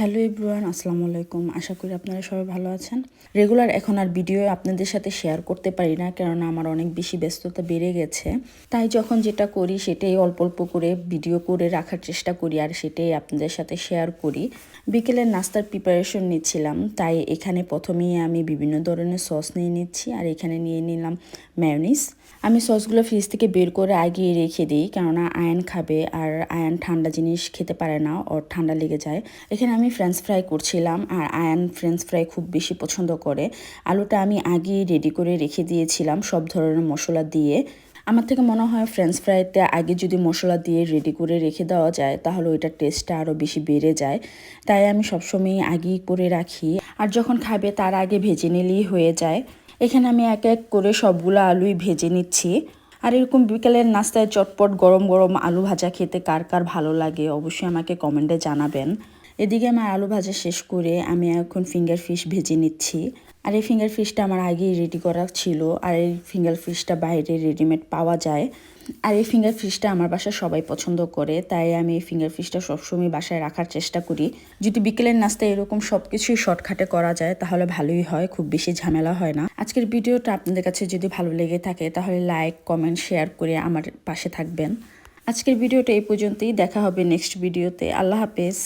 Hello everyone, আসসালামু আলাইকুম। আশা করি আপনারা সবাই ভালো আছেন। রেগুলার এখন আর ভিডিও আপনাদের সাথে শেয়ার করতে পারি না, কেননা আমার অনেক বেশি ব্যস্ততা বেড়ে গেছে। তাই যখন যেটা করি সেটাই অল্প অল্প করে ভিডিও করে রাখার চেষ্টা করি আর সেটাই আপনাদের সাথে শেয়ার করি। বিকেলের নাস্তার প্রিপারেশন নিচ্ছিলাম, তাই এখানে প্রথমেই আমি বিভিন্ন ধরনের সস নিয়ে নিচ্ছি আর এখানে নিয়ে নিলাম ম্যায়োনিস আমি সসগুলো ফ্রিজ থেকে বের করে আগিয়ে রেখে দিই, কেননা আয়ন খাবে আর আয়ন ঠান্ডা জিনিস খেতে পারে না ওর ঠান্ডা লেগে যায়। এখানে আমি ফ্রেঞ্চ ফ্রাই করছিলাম আর আয়ান ফ্রেঞ্চ ফ্রাই খুব বেশি পছন্দ করে। আলুটা আমি আগেই রেডি করে রেখে দিয়েছিলাম সব ধরনের মশলা দিয়ে। আমার থেকে মনে হয় ফ্রেঞ্চ ফ্রাইতে আগে যদি মশলা দিয়ে রেডি করে রেখে দেওয়া যায়, তাহলে ওইটার টেস্টটা আরও বেশি বেড়ে যায়। তাই আমি সবসময় আগেই করে রাখি। আর যখন খাবে, তার আগে ভেজে নিলেই হয়ে যায়। এখানে আমি এক এক করে সবগুলো আলুই ভেজে নিচ্ছি। আর এরকম বিকেলের নাস্তায় চটপট গরম গরম আলু ভাজা খেতে কার কার ভালো লাগে, অবশ্যই আমাকে কমেন্টে জানাবেন। এদিকে আমার আলু ভাজা শেষ করে আমি এখন ফিঙ্গার ফিশ ভেজে নিচ্ছি। আর এই ফিঙ্গার ফিশটা আমার আগেই রেডি করা ছিল। আর এই ফিঙ্গার ফিশটা বাইরে রেডিমেড পাওয়া যায়। আর এই ফিঙ্গার ফিশটা আমার বাসায় সবাই পছন্দ করে, তাই আমি এই ফিঙ্গার ফিশটা সবসময় বাসায় রাখার চেষ্টা করি। যদি বিকেলের নাস্তায় এরকম সব কিছুই শর্টকাটে করা যায়, তাহলে ভালোই হয়, খুব বেশি ঝামেলা হয় না। আজকের ভিডিওটা আপনাদের কাছে যদি ভালো লেগে থাকে, তাহলে লাইক কমেন্ট শেয়ার করে আমার পাশে থাকবেন। আজকের ভিডিওটা এই পর্যন্তই, দেখা হবে নেক্সট ভিডিওতে আল্লাহ হাফেজ।